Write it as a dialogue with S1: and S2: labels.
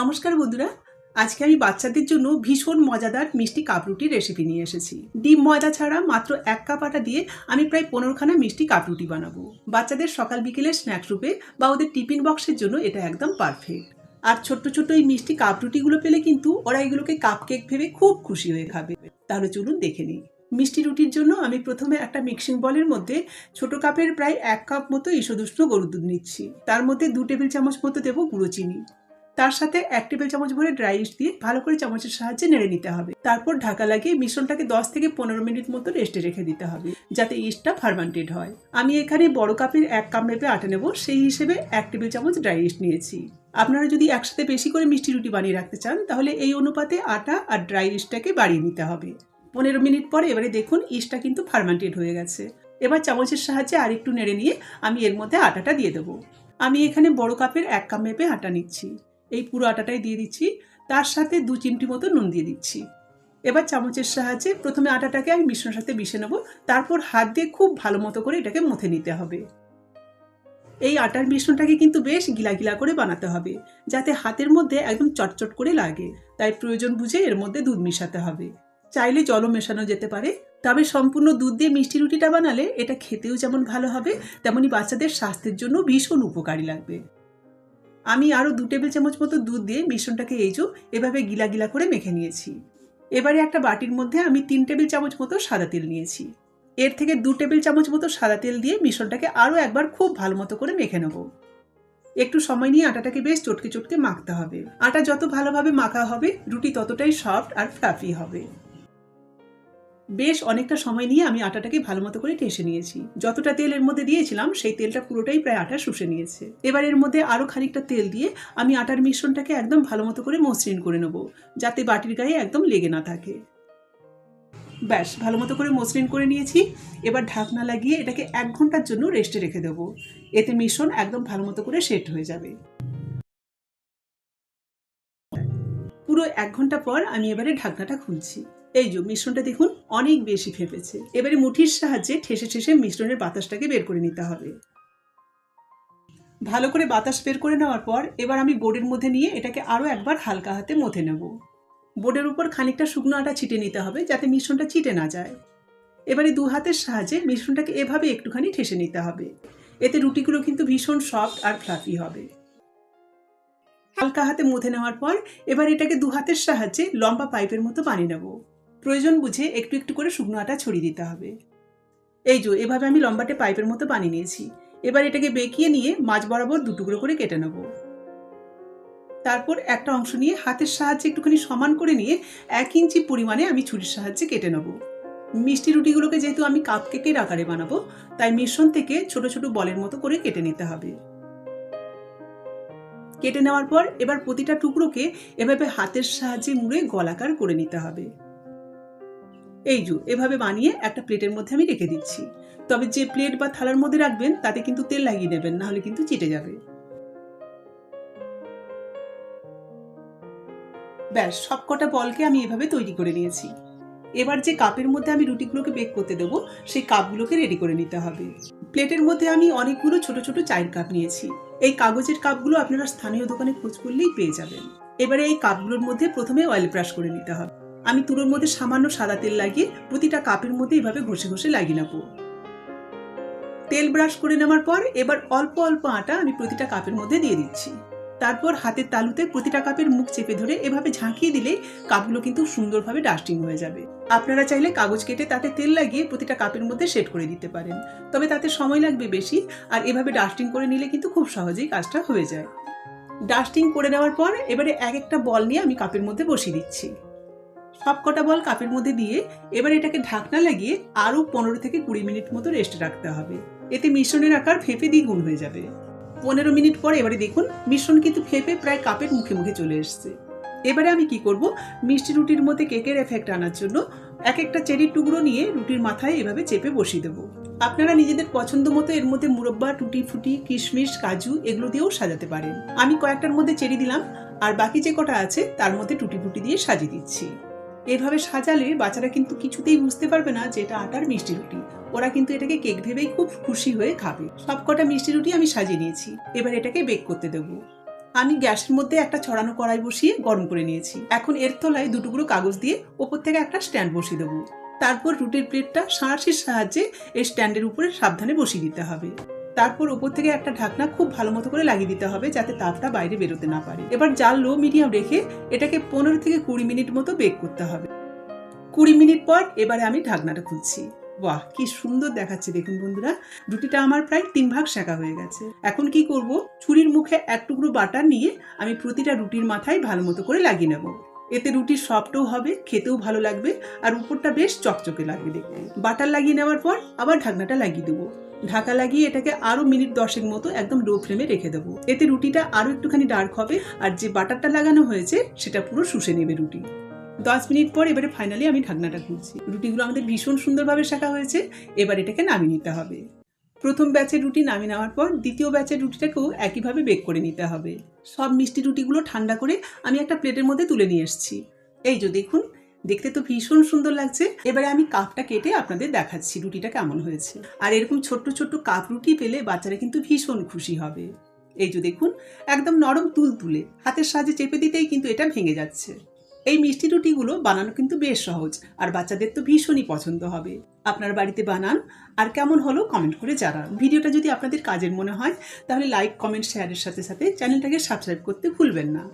S1: নমস্কার বন্ধুরা, আজকে আমি বাচ্চাদের জন্য ভীষণ মজাদার মিষ্টি কাপরুটির রেসিপি নিয়ে এসেছি। ডিম ময়দা ছাড়া মাত্র এক কাপ আটা দিয়ে আমি প্রায় পনেরোখানা মিষ্টি কাপরুটি বানাবো। বাচ্চাদের সকাল বিকেলে স্ন্যাক্স রূপে বা ওদের টিফিন বক্সের জন্য এটা একদম পারফেক্ট আর ছোট্ট ছোট্ট এই মিষ্টি কাপরুটিগুলো পেলে কিন্তু ওরা এগুলোকে কাপ কেক ভেবে খুব খুশি হয়ে খাবে। তাহলে চলুন দেখে নিই। মিষ্টি রুটির জন্য আমি প্রথমে একটা মিক্সিং বলের মধ্যে ছোট কাপের প্রায় এক কাপ মতো ঈষদুষ্ণ গরুর দুধ নিচ্ছি। তার মধ্যে দু টেবিল চামচ মতো দেবো গুঁড়ো চিনি। তার সাথে এক টেবিল চামচ ভরে ড্রাই ইস্ট দিয়ে ভালো করে চামচের সাহায্যে নেড়ে নিতে হবে। তারপর ঢাকা লাগিয়ে মিশ্রণটাকে দশ থেকে পনেরো মিনিট মতো রেস্টে রেখে দিতে হবে, যাতে ইস্টটা ফার্মান্টেড হয়। আমি এখানে বড় কাপের এক কাপ মেপে আটা নেব, সেই হিসেবে এক টেবিল চামচ ড্রাই ইস্ট নিয়েছি। আপনারা যদি একসাথে বেশি করে মিষ্টি রুটি বানিয়ে রাখতে চান, তাহলে এই অনুপাতে আটা আর ড্রাই ইস্টটাকে বাড়িয়ে নিতে হবে। পনেরো মিনিট পর এবারে দেখুন ইস্টটা কিন্তু ফার্মান্টেড হয়ে গেছে। এবার চামচের সাহায্যে আরেকটু নেড়ে নিয়ে আমি এর মধ্যে আটাটা দিয়ে দেবো। আমি এখানে বড় কাপের এক কাপ মেপে আটা নিচ্ছি। এই পুরো আটাটাই দিয়ে দিচ্ছি। তার সাথে দু চিমটি মতো নুন দিয়ে দিচ্ছি। এবার চামচের সাহায্যে প্রথমে আটাটাকে আমি মিশ্রণের সাথে মিশে নেব। তারপর হাত দিয়ে খুব ভালো মতো করে এটাকে মুথে নিতে হবে। এই আটার মিশ্রণটাকে কিন্তু বেশ গিলা গিলা করে বানাতে হবে, যাতে হাতের মধ্যে একদম চটচট করে লাগে। তাই প্রয়োজন বুঝে এর মধ্যে দুধ মেশাতে হবে। চাইলে জলও মেশানো যেতে পারে, তবে সম্পূর্ণ দুধ দিয়ে মিষ্টি রুটিটা বানালে এটা খেতেও যেমন ভালো হবে, তেমনি বাচ্চাদের স্বাস্থ্যের জন্য ভীষণ উপকারী লাগবে। আমি আরও দু টেবিল চামচ মতো দুধ দিয়ে মিশ্রণটাকে এই এভাবে গিলা গিলা করে মেখে নিয়েছি। এবারে একটা বাটির মধ্যে আমি তিন টেবিল চামচ মতো সাদা তেল নিয়েছি। এর থেকে দু টেবিল চামচ মতো সাদা তেল দিয়ে মিশ্রণটাকে আরও একবার খুব ভালো মতো করে মেখে নেব। একটু সময় নিয়ে আটাটাকে বেশ চটকে চটকে মাখতে হবে। আটা যত ভালোভাবে মাখা হবে, রুটি ততটাই সফট আর ফ্লাফি হবে। বেশ অনেকটা সময় নিয়ে আমি আটাটাকে ভালো মতো করে ঠেসে নিয়েছি। যতটা তেল এর মধ্যে দিয়েছিলাম, সেই তেলটা পুরোটাই প্রায় আটা শুষে নিয়েছে। এবার এর মধ্যে আরও খানিকটা তেল দিয়ে আমি আটার মিশ্রণটাকে একদম ভালো মতো করে মসৃণ করে নেব, যাতে বাটির গায়ে একদম লেগে না থাকে। ব্যাস, ভালো মতো করে মসৃণ করে নিয়েছি। এবার ঢাকনা লাগিয়ে এটাকে এক ঘণ্টার জন্য রেস্টে রেখে দেবো। এতে মিশ্রণ একদম ভালো মতো করে সেট হয়ে যাবে। পুরো এক ঘণ্টা পর আমি এবারে ঢাকনাটা খুলছি। এই যে, মিশ্রণটা দেখুন, অনেক বেশি ফেপেছে। এবারে মুঠির সাহায্যে ঠেসে ঠেসে মিশ্রণের বাতাসটাকে বের করে নিতে হবে। ভালো করে বাতাস বের করে নেওয়ার পর এবার আমি বোর্ডের মধ্যে নিয়ে এটাকে আরও একবার হালকা হাতে মথে নেব। বোর্ডের উপর খানিকটা শুকনো আটা ছিটে নিতে হবে যাতে মিশ্রণটা চিটে না যায়। এবারে দু হাতের সাহায্যে মিশ্রণটাকে এভাবে একটুখানি ঠেসে নিতে হবে। এতে রুটিগুলো কিন্তু ভীষণ সফট আর ফ্লাফি হবে। হালকা হাতে মুথে নেওয়ার পর এবার এটাকে দু হাতের সাহায্যে লম্বা পাইপের মতো বানিয়ে নেব। প্রয়োজন বুঝে একটু একটু করে শুকনো আটা ছড়িয়ে দিতে হবে। এই যে, এভাবে আমি লম্বাটে পাইপের মতো বানিয়ে নিয়েছি। এবার এটাকে বেঁকিয়ে নিয়ে মাছ বরাবর দু টুকরো করে কেটে নেব। তারপর একটা অংশ নিয়ে হাতের সাহায্যে একটুখানি সমান করে নিয়ে এক ইঞ্চি পরিমাণে আমি ছুরির সাহায্যে কেটে নেব। মিষ্টি রুটিগুলোকে যেহেতু আমি কাপ কেকের আকারে বানাবো, তাই মিশ্রণ থেকে ছোট ছোট বলের মতো করে কেটে নিতে হবে। কেটে নেওয়ার পর এবার প্রতিটা টুকরোকে এভাবে হাতের সাহায্যে মুড়ে গলাকার করে নিতে হবে। এই যু, এভাবে বানিয়ে একটা প্লেটের মধ্যে আমি রেখে দিচ্ছি। তবে যে প্লেট বা থালার মধ্যে রাখবেন, তাতে কিন্তু তেল লাগিয়ে নেবেন, নাহলে কিন্তু চিটে যাবে। ব্যাস, সবকটা বলকে আমি এভাবে তৈরি করে নিয়েছি। এবার যে কাপের মধ্যে আমি রুটিগুলোকে বেক করতে দেবো, সেই কাপগুলোকে রেডি করে নিতে হবে। প্লেটের মধ্যে আমি অনেকগুলো ছোট ছোট চায়ের কাপ নিয়েছি। এই কাগজের কাপগুলো আপনারা স্থানীয় দোকানে খোঁজ করলেই পেয়ে যাবেন। এবারে এই কাপগুলোর মধ্যে প্রথমে অয়েল ব্রাশ করে নিতে হবে। আমি তুলোর মধ্যে সামান্য সাদা তেল লাগিয়ে প্রতিটা কাপের মধ্যে এইভাবে ঘষে ঘষে লাগিয়ে নেব। তেল ব্রাশ করে নেওয়ার পর এবার অল্প অল্প আটা আমি প্রতিটা কাপের মধ্যে দিয়ে দিচ্ছি। তারপর হাতের তালুতে প্রতিটা কাপের মুখ চেপে ধরে এভাবে ঝাঁকিয়ে দিলে কাপগুলো কিন্তু সুন্দরভাবে ডাস্টিং হয়ে যাবে। আপনারা চাইলে কাগজ কেটে তাতে তেল লাগিয়ে প্রতিটা কাপের মধ্যে সেট করে দিতে পারেন। তবে তাতে সময় লাগবে বেশি আর এভাবে ডাস্টিং করে নিলে কিন্তু খুব সহজেই কাজটা হয়ে যায়। ডাস্টিং করে নেওয়ার পর এবারে এক একটা বল নিয়ে আমি কাপের মধ্যে বসিয়ে দিচ্ছি। সব কটা বল কাপের মধ্যে দিয়ে এবার এটাকে ঢাকনা লাগিয়ে আরও পনেরো থেকে কুড়ি মিনিট মতো রেস্টে রাখতে হবে। এতে মিশ্রণের আকার ফেঁপে দ্বিগুণ হয়ে যাবে। পনেরো মিনিট পর এবারে দেখুন, মিশ্রণ কিন্তু ফেঁপে প্রায় কাপের মুখে মুখে চলে এসছে। এবারে আমি কি করব, মিষ্টি রুটির মধ্যে কেকের এফেক্ট আনার জন্য এক একটা চেরির টুকরো নিয়ে রুটির মাথায় এভাবে চেপে বসিয়ে দেবো। আপনারা নিজেদের পছন্দ মতো এর মধ্যে মুরব্বা, টুটি ফুটি, কিশমিশ, কাজু এগুলো দিয়েও সাজাতে পারেন। আমি কয়েকটার মধ্যে চেরি দিলাম, আর বাকি যে কটা আছে তার মধ্যে টুটি ফুটি দিয়ে সাজিয়ে দিচ্ছি। এভাবে সাজালে বাচ্চারা কিন্তু কিছুতেই বুঝতে পারবে না যে এটা আটার মিষ্টি রুটি। ওরা কিন্তু এটাকে কেক ভেবেই খুব খুশি হয়ে খাবে। সবকটা মিষ্টি রুটি আমি সাজিয়ে নিয়েছি। এবার এটাকে বেক করতে দেবো। আমি গ্যাসের মধ্যে একটা ছড়ানো কড়াই বসিয়ে গরম করে নিয়েছি। এখন এর তলায় দুটুকরো কাগজ দিয়ে ওপর থেকে একটা স্ট্যান্ড বসিয়ে দেবো। তারপর রুটির প্লেটটা সাঁড়াশির সাহায্যে এই স্ট্যান্ডের উপরে সাবধানে বসিয়ে দিতে হবে। তারপর উপর থেকে একটা ঢাকনা খুব ভালো মতো করে লাগিয়ে দিতে হবে যাতে তাপটা বাইরে বেরোতে না পারে। এবার জাল লো মিডিয়াম রেখে এটাকে পনেরো থেকে কুড়ি মিনিট মতো বেক করতে হবে। কুড়ি মিনিট পর এবারে আমি ঢাকনাটা খুলছি। বাহ, কি সুন্দর দেখাচ্ছে দেখুন বন্ধুরা। রুটিটা আমার প্রায় তিন ভাগ শেখা হয়ে গেছে। এখন কি করব? ছুরির মুখে এক টুকরো বাটার নিয়ে আমি প্রতিটা রুটির মাথায় ভালো মতো করে লাগিয়ে নেব। এতে রুটির সফটও হবে, খেতেও ভালো লাগবে, আর উপরটা বেশ চকচকে লাগবে দেখতে। বাটার লাগিয়ে নেওয়ার পর আবার ঢাকনাটা লাগিয়ে দেবো। ঢাকা লাগিয়ে এটাকে আরও মিনিট দশেক মতো একদম লো ফ্লেমে রেখে দেবো। এতে রুটিটা আরও একটুখানি ডার্ক হবে আর যে বাটারটা লাগানো হয়েছে, সেটা পুরো শুষে নেবে রুটি। দশ মিনিট পর এবারে ফাইনালি আমি ঢাকনাটা খুলছি। রুটিগুলো আমাদের ভীষণ সুন্দরভাবে শেখা হয়েছে, এবার এটাকে নামিয়ে নিতে হবে। প্রথম ব্যাচের রুটি নামিয়ে নেওয়ার পর দ্বিতীয় ব্যাচের রুটিটাকেও একইভাবে বেক করে নিতে হবে। সব মিষ্টি রুটিগুলো ঠান্ডা করে আমি একটা প্লেটের মধ্যে তুলে নিয়ে এসেছি। এই যে দেখুন দেখতে তো ভীষণ সুন্দর লাগছে। এবারে আমি কাপটা কেটে আপনাদের দেখাচ্ছি রুটিটা কেমন হয়েছে। আর এরকম ছোট্ট ছোট্ট কাপ রুটি পেলে বাচ্চারা কিন্তু ভীষণ খুশি হবে। এই যে দেখুন, একদম নরম তুল তুলে হাতের সাহায্যে চেপে দিতেই কিন্তু এটা ভেঙে যাচ্ছে। এই মিষ্টি রুটিগুলো বানানো কিন্তু বেশ সহজ, আর বাচ্চাদের তো ভীষণই পছন্দ হবে। আপনার বাড়িতে বানান, আর কেমন হলো কমেন্ট করে জানান। ভিডিওটা যদি আপনাদের কাজের মনে হয়, তাহলে লাইক, কমেন্ট, শেয়ারের সাথে সাথে চ্যানেলটাকে সাবস্ক্রাইব করতে ভুলবেন না।